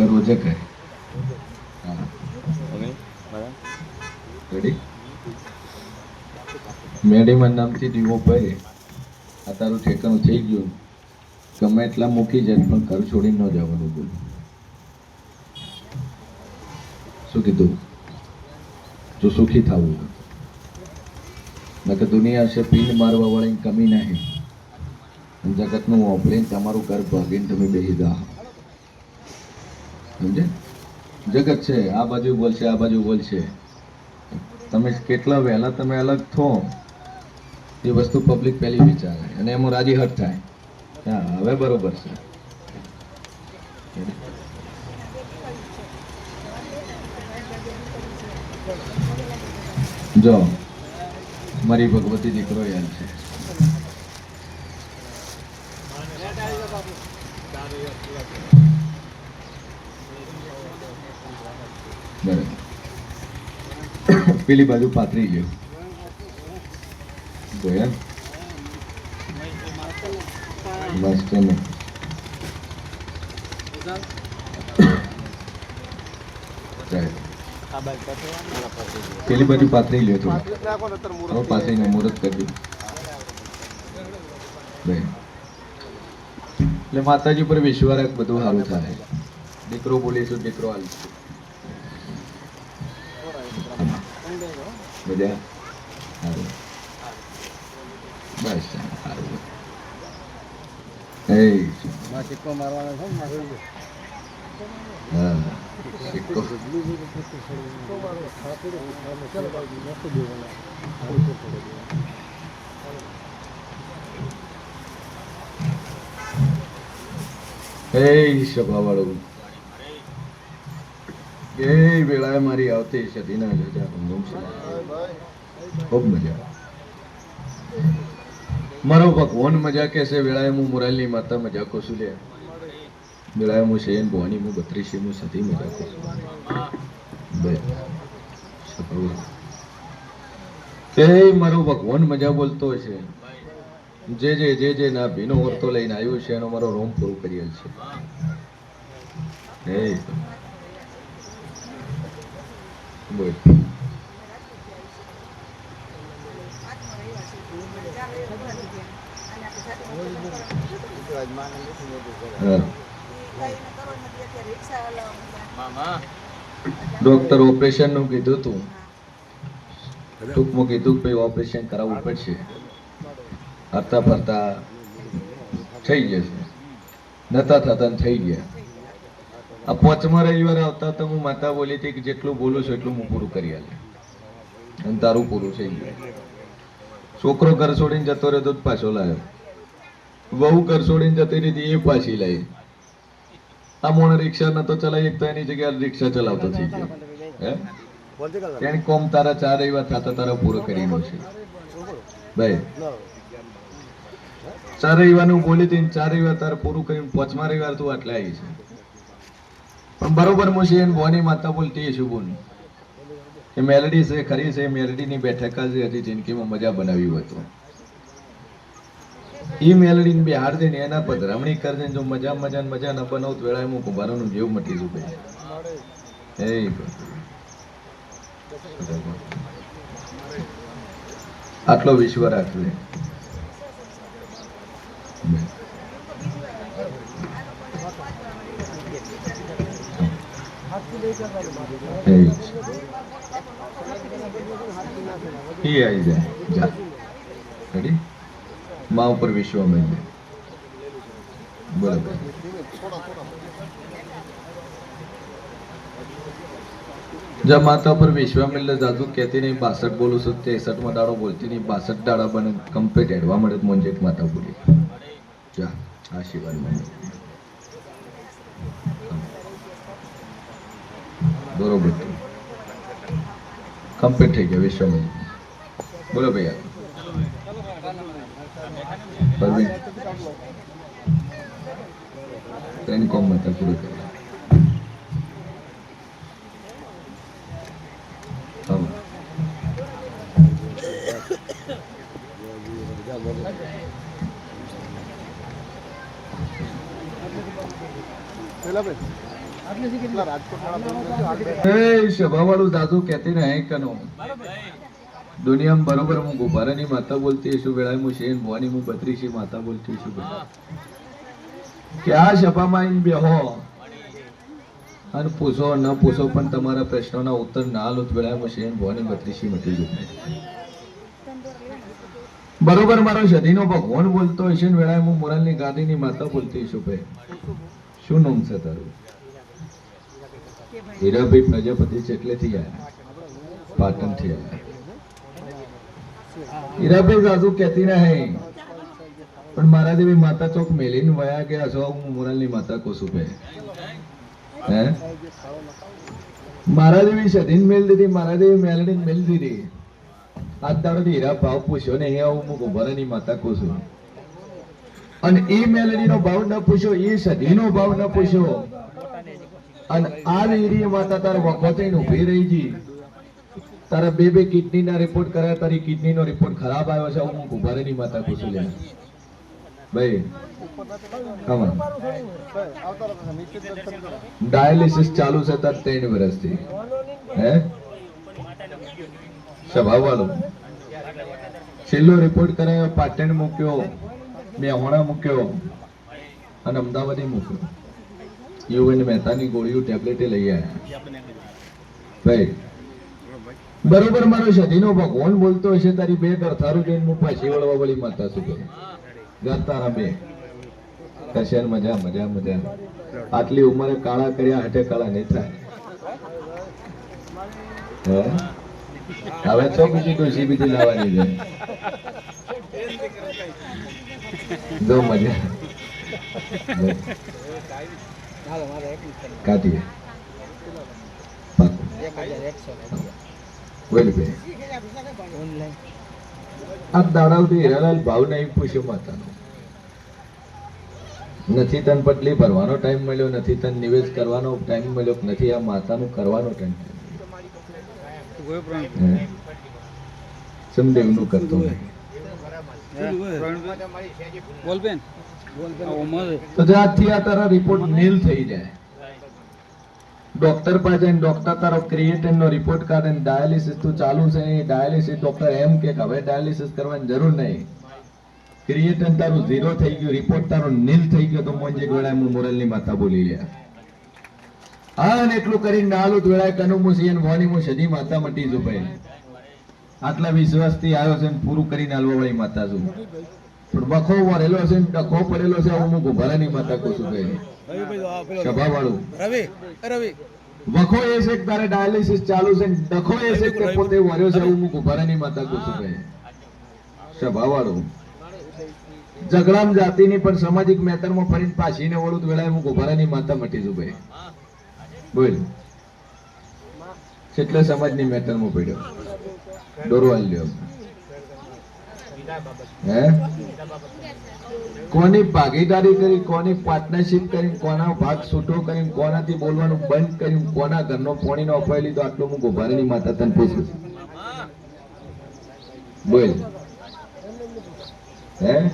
હવે રોજે કહે. મેડીમાં નામથી દીવો ભાઈ આ તારું ઠેકાણું થઈ ગયું. ગમે એટલા મૂકી જાય, પણ ઘર છોડીને ન જવાનું બોલ. શું કીધું? જો સુખી થવું નકર દુનિયા છે, પિંડ મારવા વાળાની કમી નહીં. જગતનું ઓપરીને તમારું ઘર ભાગીને તમે બેસી દા સમજે? જગત છે, આ બાજુ બોલશે, આ બાજુ બોલશે. તમે કેટલા વહેલા તમે અલગ થો, એ વસ્તુ પબ્લિક પહેલી વિચારે, અને એમાં રાજી હટ થાય. હા, હવે બરોબર છે. જો, મારી ભગવતી દીકરો યાદ છે. બરાબર પેલી બાજુ પાથરી ગયો. પાછળ મારા પાસે પેલી બાજુ પાથરી લ્યો થોડું. પાથરીને મુહૂર્ત કરી બે એટલે માતાજી પર વિશ્વાસ બધું સારું થાય. દીકરો બોલીશું દીકરો હાલશું બધા સારું બસ સારું એ સિક્કો મારવાનો છે ને મારે હા સિક્કો એ સભાવાળો એ વેળાએ મારી આવતી સતીના જજા હુકુમ છે. ખૂબ મજા મારો ભગવાન મજા કે છે, વેળાએ હું મોરાલની માતા મજા કોશું લે. વેળાએ હું શયન ભવાની, હું બત્રીસી, હું સતી મજા કોશું બે. કે મારો ભગવાન મજા બોલતો છે. જે જે જે જે ના ભીનો વર્તો લઈને આવ્યો છે, એનો મારો રોમ પૂરું કરેલ છે. હે બોલ ડોક્ટર ઓપરેશનનું કીધું તું. ટૂંકમાં કીધું કે ઓપરેશન કરાવવું પડશે. હરતા ફરતા થઈ જશે. નતા થતા થઈ ગયા. આ પાંચમા રવિવાર આવતા તો હું માતા બોલી હતી કે જેટલું બોલું છું એટલું હું પૂરું કરી આલે. અને તારું પૂરું થઈ છોકરો ઘર છોડીને જતો રહ્યો તો પાછો લાવ્યો વહુ ઘર છોડીને જતી રહી એ પાછી લાવી આ મોણ રિક્ષા નતો ચલાવી, એક તો એની જગ્યાએ રિક્ષા ચલાવતો થઈ ગયો. હે? તેની કોમ તારા ચાર રવિવાર થતા તારા પૂરો કરીને છે. ભાઈ, ચાર રવિવારનું બોલી હતી ચાર રવિવાર તારે પૂરું કરીને પાંચમા રવિવાર તું આટલે આવી છે. પણ બરોબર હું છે ભવાની માતા બોલતી એ શું બોલ એ મેલડી છે, ખરી છે, મેલડીની બેઠક જ હતી, જિંદગીમાં મજા બનાવી હતું એ મેલડીને બિહાર દે ને એના પર રમણી કરી જો મજા મજા મજા ન બનાવ તો વેળાએ હું કુંભારોનું જેવું મટી જવું ભાઈ એ આટલો વિશ્વ રાખવે એ આવી જાય જા રેડી મા ઉપર વિશ્વ મેળવે બરાબર જા માતા પર વિશ્વામિત્ર જાદુ કહેતી નહીં બાસઠ બોલું છું ત્રેસઠમાં દાડો બોલતી નહીં બાસઠ દાડા બને કમ્પ્લીટ એડવા મળે મોંજેટ માતા બોલી જા આશીર્વાદ મળે બરોબર કમ્પ્લીટ થઈ ગયા વિશ્વમાં. બોલો ભૈયા. પરવીન ત્રણ કોમ માતા પૂરું કર્યું પેલા ભાઈ. બરોબર હું ગુભારાની માતા બોલતી છું વેળાએ હું શેન ભવાની હું બત્રીસી માતા બોલતી છું કે આ સભામાં આવીને બેહો? અને પૂછો ન પૂછો, પણ તમારા પ્રશ્નોના ઉત્તર ના લો હું શેન ભવાની બત્રીસી મટી જશે. બરોબર મારો સધીનો ભગવાન બોલતો હશે ને વેળાએ હું મોરાલની ગાદીની માતા બોલતી છું ભાઈ. શું નામ છે તારું? હીરાભાઈ પ્રજાપતિ ચેટલેથી આયા પાટણથી આયા હીરાભાઈ સાસુ કહેતી રહે. પણ મારા દેવી માતા ચોક મેલીને વયા ગયા છો, હું મોરાલની માતા કોસું પે હે? મારા દેવી સધીન મેલ દીધી, મારા દેવી મેલડી મેલ દીધી. આજ દાડો હીરા ભાવ પૂછ્યો ને, અહીંયા હું ગોબરાની માતા કોસું અને એ મેલડીનો ભાવ ન પૂછ્યો એ સધીનો ભાવ ન પૂછ્યો. અને આ એરિયામાં માતા તારે વખો થઈને ઊભી રહી જી. તારા બે બે કિડની ના રિપોર્ટ કર્યા, તારી કિડની નો રિપોર્ટ ખરાબ આવ્યો છે, હું ગુભારેની માતા પૂછું લે. ભાઈ ડાયાલિસિસ ચાલુ છે તાર ત્રણ વર્ષથી. હે? સ્વભાવવાળો છેલ્લો રિપોર્ટ કરાયો, પાટણ મૂક્યો, મેહોણા મૂક્યો, અને અમદાવાદે મૂક્યો. યુવન મહેતાની ગોળીઓ ટેબ્લેટે લઈ આવ્યા ભાઈ બરોબર મારો સધીનો ભગવાન બોલતો હશે તારી બે ગરથારું જોઈને હું પાછી વળવા વળી માતા શું કરું? ગરતારા બે. કશે મજા મજા મજા. આટલી ઉંમરે કાળા કર્યા હટે કાળા નહીં થાય. હવે તો બીજી ડોસી બીજી લાવવાની છે. જો મજા. કાઢીએ આ દાડાવથી હીરાલાલ ભાવ નહીં પૂછ્યો માતાનો. નથી તન પટલી ભરવાનો ટાઈમ મળ્યો નથી તન નિવેશ કરવાનો ટાઈમ મળ્યો નથી આ માતાનું કરવાનો ટાઈમ સમદેવનું કરતો નહીં બોલબેન તો આજથી આ તારા રિપોર્ટ નીલ થઈ જાય. ડોક્ટર પાસે ડોક્ટર તારો ક્રિએટિન નો રિપોર્ટ ને ડાયાલિસિસ તું ચાલુ છે એ ડાયાલિસિસ ડોક્ટર એમ કે હવે ડાયાલિસિસ કરવાની જરૂર નહીં. ક્રિએટિન તારું ઝીરો થઈ ગયું રિપોર્ટ તારો નીલ થઈ ગયો તો મોંજે ગોળા હું મોરલની માતા બોલી લે. હા, અને એટલું કરીને નાલું ધોળાય કનું હું સિયન ભવાની હું સદી માતા મટી છું ભાઈ. આટલા વિશ્વાસથી આવ્યો છે પૂરું કરીને હાલવા વાળી માતા છું બખો વરેલો છે ડખો પડેલો છે હું ગુભારાની માતા કહું છું કઈ સભા વાળું રવિ રવિ. વખો એ છે કે તારે ડાયાલિસિસ ચાલુ છે ડખો એ છે કે પોતે વર્યો છે હું ગુભારાની માતા કહું છું કઈ સભા વાળું ઝઘડામ જાતિની પણ સામાજિક મેતરમાં ફરીને પાછીને વળું તો વેળાએ હું ગુભારાની માતા મટી છું ભાઈ. બોલ. કેટલા સમાજની મેતરમાં પડ્યો? દોરવાલ લ્યો. કોની ભાગીદારી કરી, કોની પાર્ટનરશિપ કરી, કોના ભાગ છૂટો કરી, કોનાથી બોલવાનું બંધ કર્યું કોના ઘરનો પોણીનો અપાઈ લીધો, આટલું હું ગોભારાની માતા તને પૂછું બોલ. હે?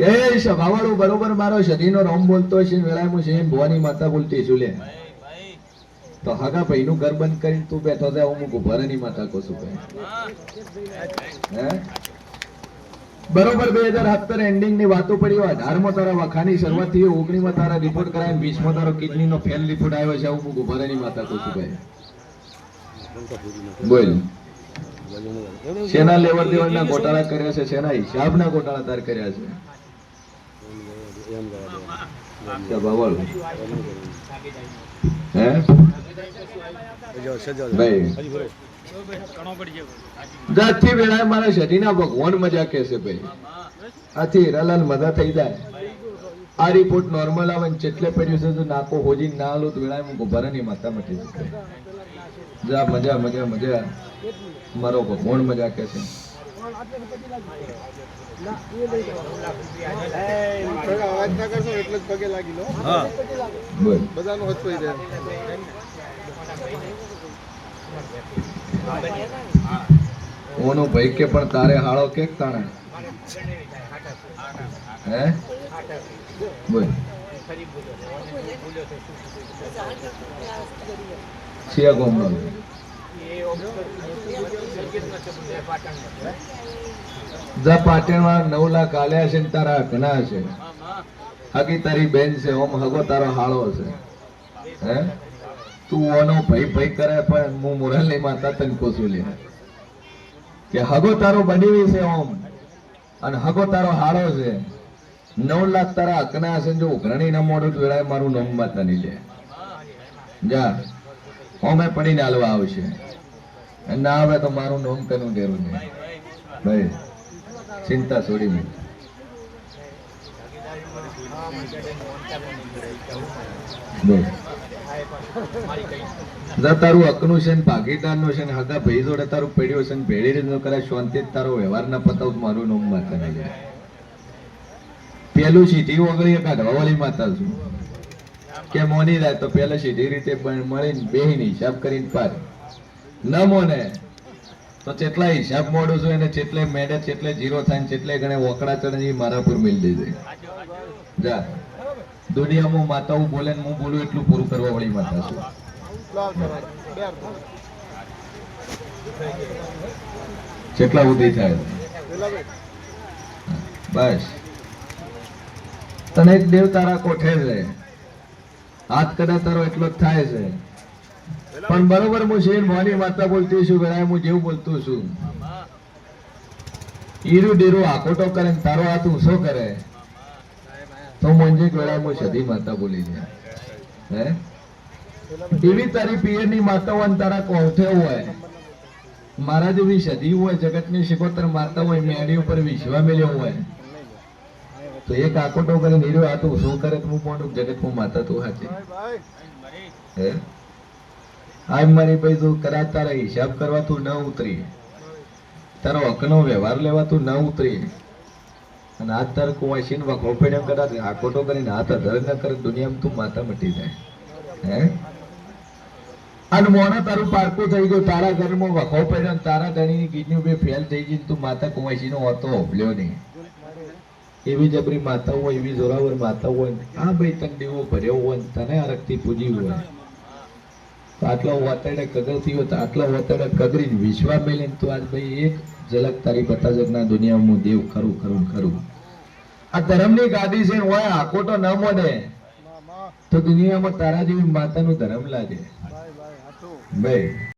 એ સભાવાળું બરોબર, મારો શરીરનો રોમ બોલતો ને વેળાએ હું છે ભવાની માતા બોલતી છું, લે. તો હાગા ભાઈનું ઘર બંધ કરીને તું બેઠો થાય હું ની માતા કહું છું ભાઈ. હે? બરોબર બે હજાર સત્તર એન્ડિંગની વાતો પડી હોય અઢારમાં તારા વખાની શરૂઆત થઈ ઓગણી માં તારા રિપોર્ટ કરાય વીસમાં તારો કિડની નો ફેલ રિપોર્ટ આવ્યો છે હું ગુભારાની માતા કહું છું ભાઈ. બોલ. શેના લેવડ દેવડના ગોટાળા કર્યા છે શેના હિસાબના ગોટાળા તાર કર્યા છે? હે? ભાઈ. જાતથી વેળાએ મારા શરીરના ભગવાન મજા કહેશે ભાઈ. આથી હીરાલાલ મજા થઈ જાય. આ રિપોર્ટ નોર્મલ આવે ને જેટલે પડ્યું છે તો નાકો હોજી ના લો તો વેળાએ હું ગોભારાની માતા મટી જશે જા મજા મજા મજા. મારો ભગવાન મજા કહેશે. અવાજ ના કરશો એટલે જ પગે લાગી લો. બધાનું જાય. ઓનો ભાઈ કે પણ તારે હાળો કે તાણે? હે? બોલ. સિયા ગામનો. જા પાટણમાં નવ લાખ આલ્યા છે ને તારા ઘણા છે હકી તારી બેન છે, ઓમ હગો તારો હાળો છે હે? તું ઓનો ભય ભઈ કરે પણ હું મુરલની માતા તને કોસું લે. કે હગો તારો બનીવી છે ઓમ, અને હગો તારો હાળો છે. નવ લાખ તારા હકના છે જો ઉઘરણી ના મોડું વેળાએ મારું નોમ માતા ની લે. જા, ઓમે પડીને હાલવા આવશે. ના આવે તો મારું નોમ તેનું ડેરું નહીં. ભાઈ, ચિંતા છોડી મૂક બોલ. તારું હકનું છે ને ભાગીદારનું છે ને હગા ભાઈ જોડે તારું પડ્યું છે ને ભેળી રીતનું કરે શાંતિ તારો વ્યવહાર ના પતાવ મારું નોમ માતા નહીં પેલું સીધી ઓગળી કાઢવા વાળી માતા છું. કે મોની જાય તો પેલે સીધી રીતે મળીને બેહીને હિસાબ કરીને પાર. ન મોને, તો જેટલા હિસાબ મોડું છું એને જેટલે મેડે જેટલે જીરો થાય ને જેટલે ગણે ઓકડા ચડે મારા પર મિલ દેજે જા. દુનિયામાં માતાઓ બોલે હું બોલું એટલું પૂરું કરવા વાળી માતા છું કેટલા ચાલો. બે હાથ. જેટલા ઉદી થાય. બસ. તને એક દેવ તારા કોઠે છે. હાથ કદા તારો એટલો જ થાય છે. પણ બરોબર હું શેર મોની માતા બોલતી છું વેળાએ હું જેવું બોલતું છું. ઈરું ડેરું આકોટો કરે તારો હાથ ઊંચો કરે. તો મંજે હું સધી માતા બોલી જાય હે? એવી તારી પિયરની માતાઓ અને તારા કોઠે હોય. મારા જેવી સધી હોય, જગતની શિકોતર માતા હોય મેળી ઉપર વિશ્વા મેળ્યો હોય. તો એક આકોટો કરે નીરો આ તું શું કરે? હું પણ જગત હું માતા તું હાચી. હે? આ મારી ભાઈ કદાચ તારા હિસાબ કરવા તું ન ઉતરી. તારો હકનો વ્યવહાર લેવા તું ન ઉતરી. અને આ તાર કુવાસીન વખો કરા આ આકોટો કરીને હાથ ધર ન કરે દુનિયામાં તું માતા મટી જાય. હે? અને મોને તારું પારકું થઈ ગયું, તારા ઘરમાં વખો પડ્યો તારા ધણીની કિડની બે ફેલ થઈ ગઈ તું માતા કુવાસી નો હોતો હોભલ્યો નહીં. એવી જબરી માતા હોય, એવી જોરાવર માતા હોય આ ભાઈ તને દેવો ભર્યો હોય તને અરગથી પૂજી હોય. તો આટલા વાતડે કગરથી હોય તો આટલા વાતડે કગરી વિશ્વા મેલીને તું આજ ભાઈ એક ઝલક તારી બતા જગના દુનિયામાં દેવ ખરું ખરું ખરું. આ ધર્મની ગાદી છે હોય હોય તો ન મળે માં, માં. તો દુનિયામાં તારા જેવી માતાનું ધર્મ લાગે. ભાઈ